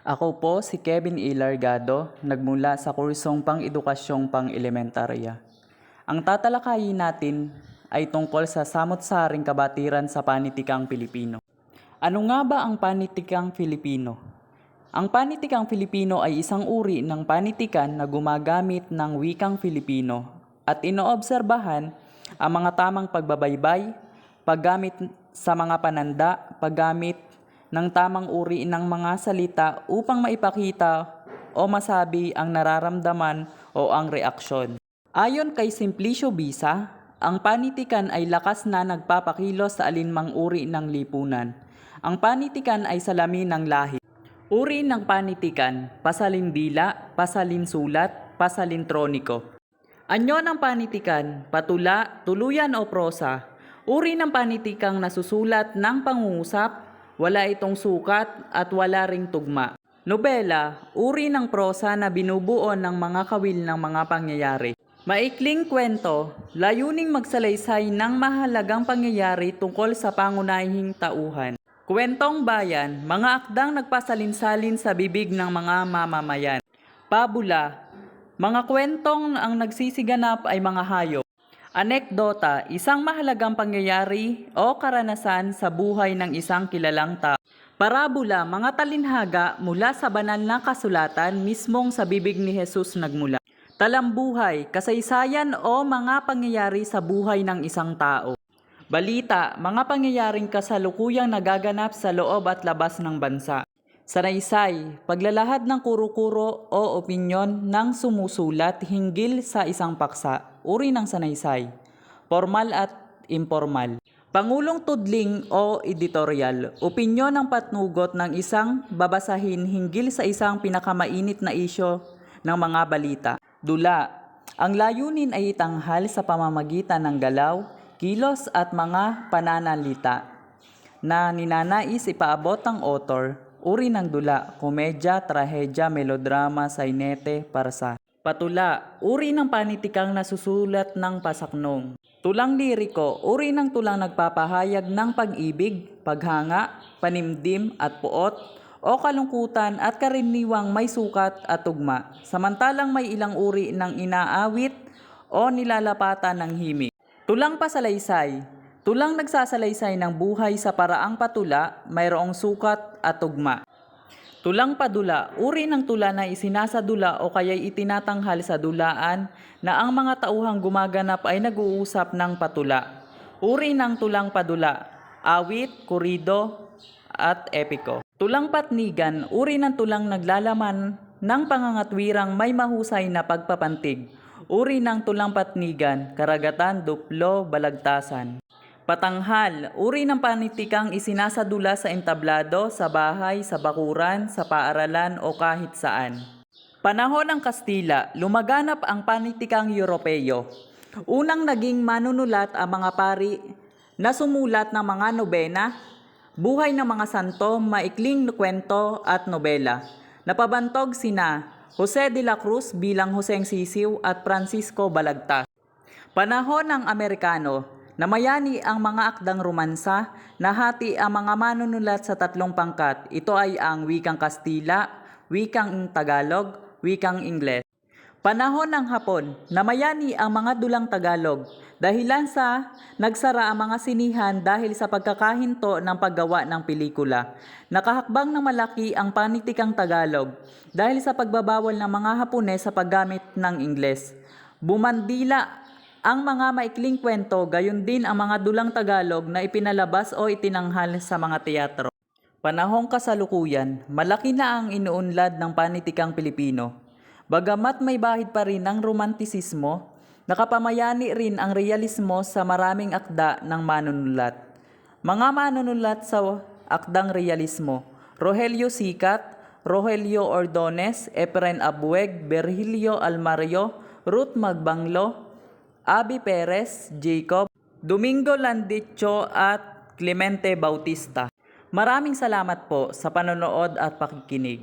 Ako po si Kevin E. Largado, nagmula sa kursong pang-edukasyong pang-elementarya. Ang tatalakayin natin ay tungkol sa samot-saring kabatiran sa panitikang Pilipino. Ano nga ba ang panitikang Filipino? Ang panitikang Filipino ay isang uri ng panitikan na gumagamit ng wikang Filipino at inoobserbahan ang mga tamang pagbabaybay, paggamit sa mga pananda, paggamit ng tamang uri ng mga salita upang maipakita o masabi ang nararamdaman o ang reaksyon. Ayon kay Simplicio Bisa, ang panitikan ay lakas na nagpapakilos sa alinmang uri ng lipunan. Ang panitikan ay salamin ng lahi. Uri ng panitikan, pasalindila, pasalinsulat, pasalintroniko. Anyo ng panitikan, patula, tuluyan o prosa. Uri ng panitikang nasusulat ng pangungusap, wala itong sukat at wala ring tugma. Nobela, uri ng prosa na binubuo ng mga kawil ng mga pangyayari. Maikling kwento, layuning magsalaysay ng mahalagang pangyayari tungkol sa pangunahing tauhan. Kwentong bayan, mga akdang nagpasalin-salin sa bibig ng mga mamamayan. Pabula, mga kwentong ang nagsisiganap ay mga hayop. Anekdota, isang mahalagang pangyayari o karanasan sa buhay ng isang kilalang tao. Parabola, mga talinhaga mula sa banal na kasulatan mismong sa bibig ni Jesus nagmula. Talambuhay, kasaysayan o mga pangyayari sa buhay ng isang tao. Balita, mga pangyayaring kasalukuyang nagaganap sa loob at labas ng bansa. Sanaysay, paglalahad ng kuro-kuro o opinyon ng sumusulat hinggil sa isang paksa, uri ng sanaysay, formal at informal. Pangulong tudling o editorial, opinyon ng patnugot ng isang babasahin hinggil sa isang pinakamainit na isyo ng mga balita. Dula, ang layunin ay itanghal sa pamamagitan ng galaw, kilos at mga pananalita na ninanais ipaabot ng author, uri ng dula, komedya, trahedya, melodrama, sainete, parsa. Patula, uri ng panitikang nasusulat ng pasaknong. Tulang liriko, uri ng tulang nagpapahayag ng pag-ibig, paghanga, panimdim at puot, o kalungkutan at karaniwang may sukat at tugma. Samantalang may ilang uri ng inaawit o nilalapatan ng himig. Tulang pasalaysay, tulang nagsasalaysay ng buhay sa paraang patula, mayroong sukat at tugma. Tulang padula, uri ng tula na isinasadula o kaya'y itinatanghal sa dulaan na ang mga tauhang gumaganap ay nag-uusap ng patula. Uri ng tulang padula, awit, kurido, at epiko. Tulang patnigan, uri ng tulang naglalaman ng pangangatwirang may mahusay na pagpapantig. Uri ng tulang patnigan, karagatan, duplo, balagtasan. Patanghal, uri ng panitikang isinasadula sa entablado, sa bahay, sa bakuran, sa paaralan o kahit saan. Panahon ng Kastila, lumaganap ang panitikang Europeo. Unang naging manunulat ang mga pari na sumulat ng mga nobena, buhay ng mga santo, maikling kwento at nobela. Napabantog sina Jose de la Cruz bilang Joseng Sisiw at Francisco Balagtas. Panahon ng Amerikano, namayani ang mga akdang romansa, nahati ang mga manunulat sa tatlong pangkat. Ito ay ang wikang Kastila, wikang Tagalog, wikang Ingles. Panahon ng Hapon, namayani ang mga dulang Tagalog dahilan sa nagsara ang mga sinihan dahil sa pagkakahinto ng paggawa ng pelikula. Nakahakbang ng malaki ang panitikang Tagalog dahil sa pagbabawal ng mga Hapones sa paggamit ng Ingles. Bumandila ang mga maikling kwento, gayon din ang mga dulang Tagalog na ipinalabas o itinanghal sa mga teatro. Panahong kasalukuyan, malaki na ang inuunlad ng panitikang Pilipino. Bagamat may bahid pa rin ang romantisismo, nakapamayani rin ang realismo sa maraming akda ng manunulat. Mga manunulat sa akdang realismo, Rogelio Sicat, Rogelio Ordones, Efren Abueg, Virgilio Almario, Ruth Magbanglo, Abi Perez, Jacob, Domingo Landicho at Clemente Bautista. Maraming salamat po sa panonood at pakikinig.